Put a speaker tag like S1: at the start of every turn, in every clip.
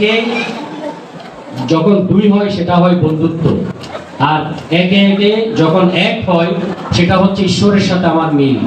S1: একে যখন দুই হয়, সেটা হয় বন্ধুত্ব। আর একে একে যখন এক হয়, সেটা হচ্ছে ঈশ্বরের সাথে আমার মিল।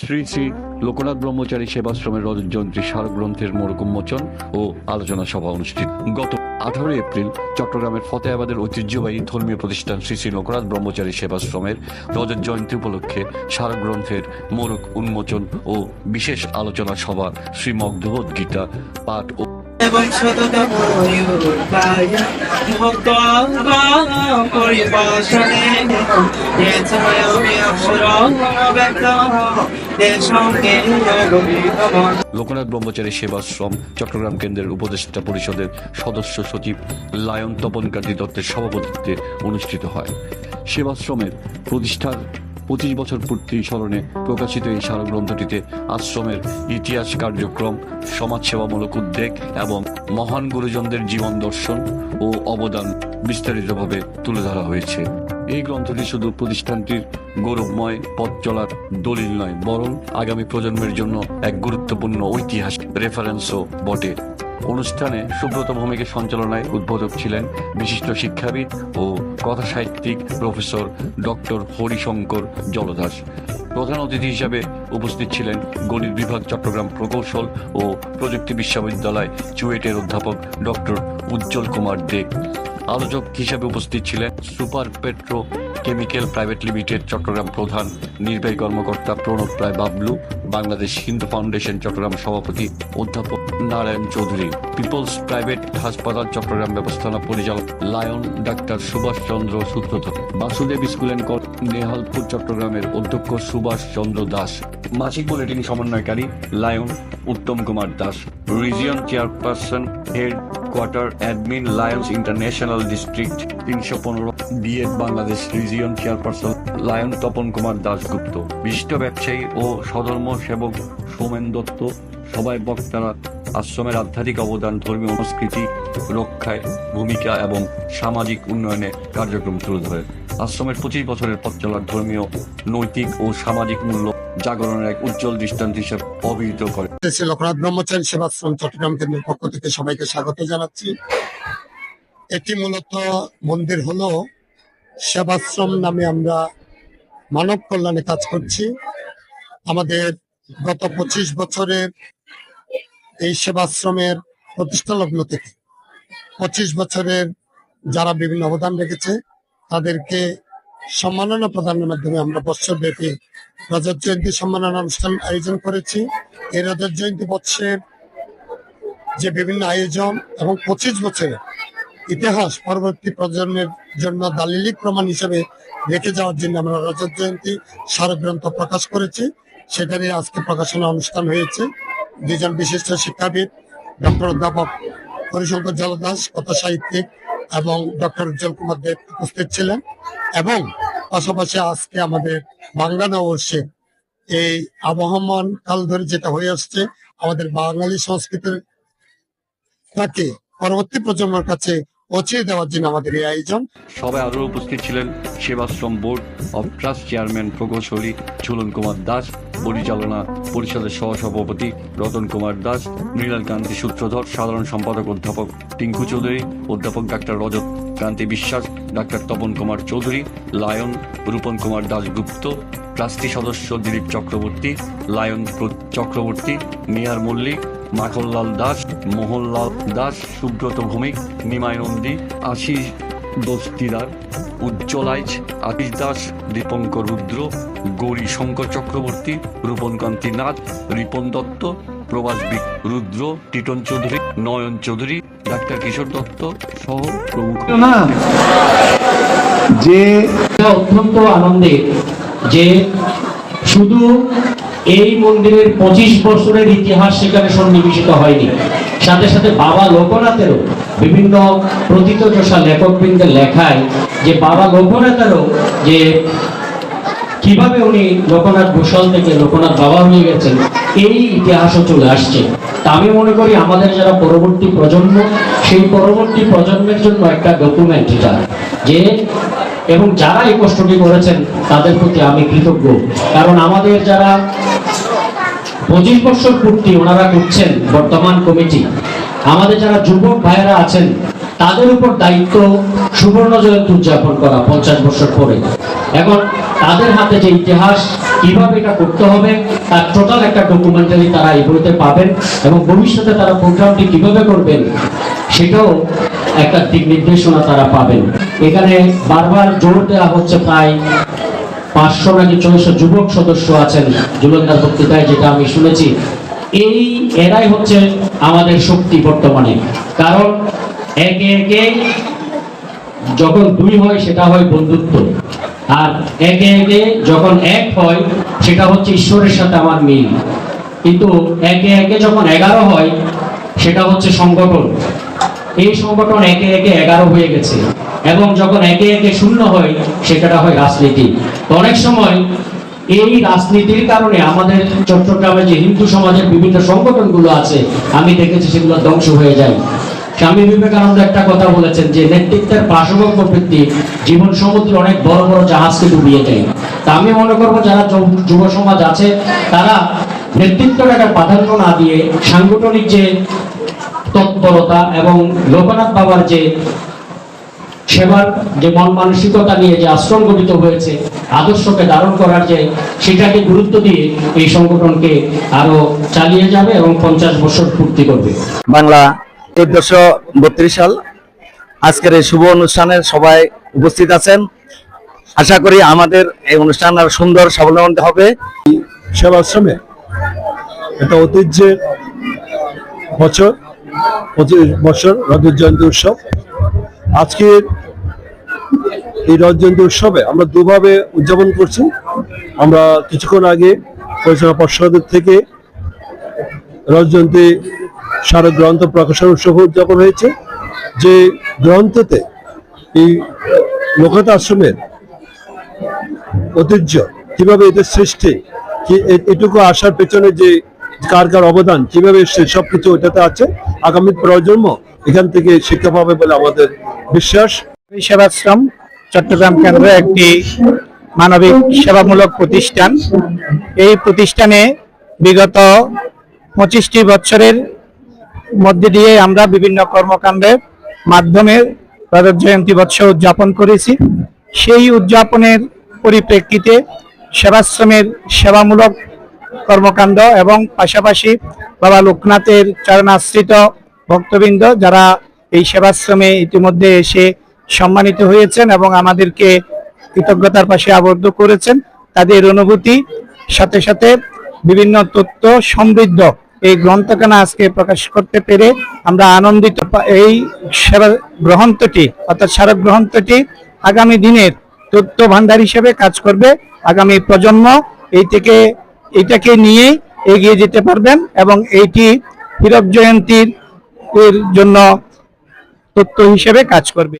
S2: শ্রী শ্রী লোকনাথ ব্রহ্মচারী সেবাশ্রমের জয়ন্তী স্মারক গ্রন্থের মোড়ক উন্মোচন ও আলোচনা সভা অনুষ্ঠিত। গত আঠারোই এপ্রিল চট্টগ্রামের ফতেহাবাদের ঐতিহ্যবাহী ধর্মীয় প্রতিষ্ঠান শ্রী শ্রী লোকনাথ ব্রহ্মচারী সেবাশ্রমের রজত জয়ন্তী উপলক্ষে স্মারক গ্রন্থের মোড়ক উন্মোচন ও বিশেষ আলোচনা সভা শ্রী শ্রীমগ্ধভদ গীতা পাঠ ও লোকনাথ ব্রহ্মচারী সেবাশ্রম চট্টগ্রাম কেন্দ্রের উপদেষ্টা পরিষদের সদস্য সচিব লায়ন তপন কান্তি দত্তের সভাপতিত্বে অনুষ্ঠিত হয়। সেবাশ্রমের প্রতিষ্ঠার পঁচিশ বছর পূর্তি স্মরণে প্রকাশিত এই স্মারক গ্রন্থটিতে আশ্রমের ইতিহাস কার্যক্রম, সমাজসেবামূলক উদ্যোগ এবং মহান গুরুজনদের জীবন দর্শন ও অবদান বিস্তারিতভাবে তুলে ধরা হয়েছে। এই গ্রন্থটি শুধু প্রতিষ্ঠানটির গৌরবময় পথ চলার দলিল নয়, বরং আগামী প্রজন্মের জন্য এক গুরুত্বপূর্ণ ঐতিহাসিক রেফারেন্সও বটে। অনুষ্ঠানে সুব্রত ভৌমিকের সঞ্চালনায় উদ্বোধক ছিলেন বিশিষ্ট শিক্ষাবিদ ও কথাসাহিত্যিক প্রফেসর ডক্টর হরিশঙ্কর জলদাস। প্রধান অতিথি হিসাবে উপস্থিত ছিলেন গণিত বিভাগ চট্টগ্রাম প্রকৌশল ও প্রযুক্তি বিশ্ববিদ্যালয় চুয়েটের অধ্যাপক ডক্টর উজ্জ্বল কুমার দেব আলোচক হিসেবে উপস্থিত ছিলেন super petro chemical private limited Chittagong প্রধান নির্বাহী কর্মকর্তা প্রণব রায় বাবলু, বাংলাদেশ হিন্দু ফাউন্ডেশন চট্টগ্রাম সভাপতি অধ্যাপক নারায়ণ চৌধুরী, পিপলস প্রাইভেট হাসপাতাল চট্টগ্রাম ব্যবস্থাপনা পরিচালক lion doctor Subhash Chandra Sutradhar, Basudeb school and Nehalpur চট্টগ্রামের অধ্যক্ষ সুভাষ চন্দ্র দাস, মাসিক বুলেটিন সমন্বয়কারী lion Uttam Kumar Das, region chairperson head quarter admin lions international district তিনশো পনেরো B Ed Bangladesh region chairperson lion Tapan Kumar Dasgupta বিশিষ্ট ব্যবসায়ী ও সধর্ম সেবক সোমেন দত্ত। সবাই বক্তারা আশ্রমের আধ্যাত্মিক অবদান, ধর্মীয় সংস্কৃতি, রক্ষায় ভূমিকা এবং সামাজিক উন্নয়নে কার্যক্রম তুলে ধরে। আশ্রমের পঁচিশ বছরের পথ চলার ধর্মীয়, নৈতিক ও সামাজিক মূল্য জাগরণের এক উজ্জ্বল দৃষ্টান্ত হিসেবে অভিহিত করে।
S3: শ্রী লোকনাথ ব্রহ্মচারী সেবাশ্রম চট্টগ্রাম কেন্দ্রের পক্ষ থেকে সবাইকে স্বাগত জানাচ্ছি। এটি মূলত মন্দির হলো সেবাশ্রম নামে আমরা মানব কল্যাণে কাজ করছি। আমাদের গত পঁচিশ বছরের এই সেবাশ্রমের প্রতিষ্ঠা লগ্ন থেকে পঁচিশ বছরের যারা বিভিন্ন অবদান রেখেছে, তাদেরকে সম্মাননা প্রদানের মাধ্যমে আমরা বৎসরব্যাপী রজত জয়ন্তী সম্মাননা অনুষ্ঠান আয়োজন করেছি। এই রজত জয়ন্তী বৎসরের যে বিভিন্ন আয়োজন এবং পঁচিশ বছরের ইতিহাস পরবর্তী প্রজন্মের জন্য দালিলিক প্রমাণ হিসেবে রেখে যাওয়ার জন্য আমরা রজত জয়ন্তী স্মারক গ্রন্থ প্রকাশ করেছি। সেখানে আজকে প্রকাশনা অনুষ্ঠান হয়েছে। দুজন বিশিষ্ট শিক্ষাবিদ, ডক্টর অধ্যাপক হরিশঙ্কর জলদাস কথা সাহিত্যিক এবং ডক্টর উজ্জ্বল কুমার দেব উপস্থিত ছিলেন। এবং পাশাপাশি আজকে আমাদের বাংলা নববর্ষে এই আবহমান কাল ধরে যেটা হয়ে আসছে, আমাদের বাঙালি সংস্কৃতির তাকে পরবর্তী প্রজন্মের কাছে পৌঁছে দেওয়ার জন্য আমাদের এই আয়োজন।
S2: সবাই আরও উপস্থিত ছিলেন Sevashram board of trust chairman প্রকৌশলী ঝুলন কুমার দাস। পরিচালনা পরিষদের সহসভাপতি রতন কুমার দাস, মৃণাল কান্তি সূত্রধর, সাধারণ সম্পাদক অধ্যাপক টিঙ্কু চৌধুরী, অধ্যাপক doctor Rajat Kanti Biswas, doctor Tapan Kumar Chowdhury, lion Rupan Kumar Dasgupta trustee সদস্য দিলীপ চক্রবর্তী, লায়ন চক্রবর্তী, মিয়ার মল্লিক, মাখনলাল দাস, মোহনলাল দাস, সুব্রত ভৌমিক, নিমাই নন্দী, আশিস দস্তিদার উজ্জ্বলাইজ আতিশ দাস দীপঙ্কর রুদ্র গৌরী শঙ্কর চক্রবর্তী রূপনকান্তি নাথ রিপন দত্ত প্রবাস বিক রুদ্র টিটন চৌধুরী নয়ন চৌধুরী ডাক্তার কিশোর দত্ত সহ প্রমুখ
S4: যে
S1: এটা অত্যন্ত আনন্দের যে শুধু এই মন্দিরের পঁচিশ বছরের ইতিহাস সেখানে সন্নিবেশিত হয়নি। সাথে সাথে বাবা লোকনাথেরও বিভিন্ন প্রথিতযশা লেখকবৃন্দের লেখায় যে বাবা লোকনাথেরও যে কীভাবে উনি লোকনাথ গোসাল থেকে লোকনাথ বাবা হয়ে গেছেন, এই ইতিহাসও চলে আসছে। তা আমি মনে করি আমাদের যারা পরবর্তী প্রজন্ম, সেই পরবর্তী প্রজন্মের জন্য একটা ডকুমেন্ট এটা, যে এবং যারা এই কষ্টটি করেছেন, তাদের প্রতি আমি কৃতজ্ঞ। কারণ আমাদের যারা পঁচিশ বছর পূর্তি ওনারা করছেন বর্তমান কমিটি আমাদের যারা যুবক ভাইয়েরা আছেন, তাদের উপর দায়িত্ব সুবর্ণ জয়ন্তী উদযাপন করা পঞ্চাশ বছর পরে। এখন তাদের হাতে যে ইতিহাস, কীভাবে এটা করতে হবে, তার টোটাল একটা ডকুমেন্টারি তারা এই বইতে পাবেন এবং ভবিষ্যতে তারা প্রোগ্রামটি কীভাবে করবেন, সেটাও একটা দিক নির্দেশনা তারা পাবেন। এখানে বারবার জোর দেওয়া হচ্ছে প্রায় পাঁচশো নাকি ছয়শো যুবক সদস্য আছেন, জুলন্দার বক্তৃতায় যেটা আমি শুনেছি। এই এরাই হচ্ছে আমাদের শক্তি বর্তমানে। কারণ একে একে যখন দুই হয়, সেটা হয় বন্ধুত্ব। আর একে একে যখন এক হয়, সেটা হচ্ছে ঈশ্বরের সাথে আমার মিল। কিন্তু একে একে যখন এগারো হয়, সেটা হচ্ছে সংগঠন। এই সংগঠন একে একে এগারো হয়ে গেছে। এবং যখন একে একে শূন্য হয় সেটা হয় রাজনীতি। অনেক সময় এই রাজনীতির কারণে আমাদের চট্টগ্রামে যে হিন্দু সমাজের বিভিন্ন সংগঠনগুলো আছে, আমি দেখেছি সেগুলো ধ্বংস হয়ে যায়। স্বামী বিবেকানন্দ একটা কথা বলেছেন যে, নেতৃত্বের পার্শ্ববর্গ বৃদ্ধি জীবন সমুদ্রে অনেক বড় বড় জাহাজকে ডুবিয়ে দেয়। তা আমি মনে করব, যারা যুব- যুব সমাজ আছে, তারা নেতৃত্বটাকে প্রাধান্য না দিয়ে সাংগঠনিক যে তৎপরতা এবং লোকনাথ বাবার যে সেবার যে মন মানসিকতা নিয়ে যে আশ্রম গঠিত হয়েছে আদর্শকে ধারণ করার যে সেটাকে গুরুত্ব দিয়ে এই সংগঠনকে আরও চালিয়ে যাবে এবং পঞ্চাশ বছর পূর্তি করবে।
S4: বাংলা চোদ্দশো বত্রিশ সাল আজকের এই শুভ অনুষ্ঠানে সবাই উপস্থিত আছেন। আশা করি আমাদের এই অনুষ্ঠান আর সুন্দর স্বাবলম্বী হবে।
S5: সেবাশ্রমে একটা ঐতিহ্যের বছর পঁচিশ বছর রজত জয়ন্তী উৎসব। আজকের এই রথ জয়ন্তী উৎসবে আমরা দুভাবে উদযাপন করছি। আমরা কিছুক্ষণ আগে পরিচালনা পর্ষদের থেকে রথ জয়ন্তী স্মারক গ্রন্থ প্রকাশন উৎসব উদযাপন হয়েছে। যে গ্রন্থতে এই লোকনাথ আশ্রমের ঐতিহ্য, কীভাবে এদের সৃষ্টি এটুকু আসার পেছনে যে কার কার অবদান, কীভাবে এসছে সবকিছু ওইটাতে আছে, আগামী প্রজন্ম এখান থেকে শিক্ষা পাবে বলে আমাদের বিশ্বাস।
S6: সেবাশ্রম চট্টগ্রাম কেন্দ্র একটি মানবিক সেবামূলক প্রতিষ্ঠান। এই প্রতিষ্ঠানে বিগত পঁচিশটি বছরের মধ্যে দিয়ে আমরা বিভিন্ন কর্মকাণ্ডের মাধ্যমে রজত জয়ন্তী বৎসর উদযাপন করেছি। সেই উদযাপনের পরিপ্রেক্ষিতে সেবাশ্রমের সেবামূলক কর্মকাণ্ড এবং পাশাপাশি বাবা লোকনাথের চরণাশ্রিত ভক্তবৃন্দ যারা এই সেবাশ্রমে ইতিমধ্যে এসে সম্মানিত হয়েছেন এবং আমাদেরকে কৃতজ্ঞতার পাশে আবদ্ধ করেছেন। তাদের অনুভূতি, সাথে সাথে বিভিন্ন তথ্য সমৃদ্ধ এই গ্রন্থখানা আজকে প্রকাশ করতে পেরে আমরা আনন্দিত। এই সেবা গ্রন্থটি, অর্থাৎ স্মারক গ্রন্থটি আগামী দিনের তথ্য ভান্ডার হিসেবে কাজ করবে। আগামী প্রজন্ম এই থেকে এটাকে নিয়ে এগিয়ে যেতে পারবেন এবং এইটি হীরক জয়ন্তীর জন্য তথ্য হিসেবে কাজ করবে।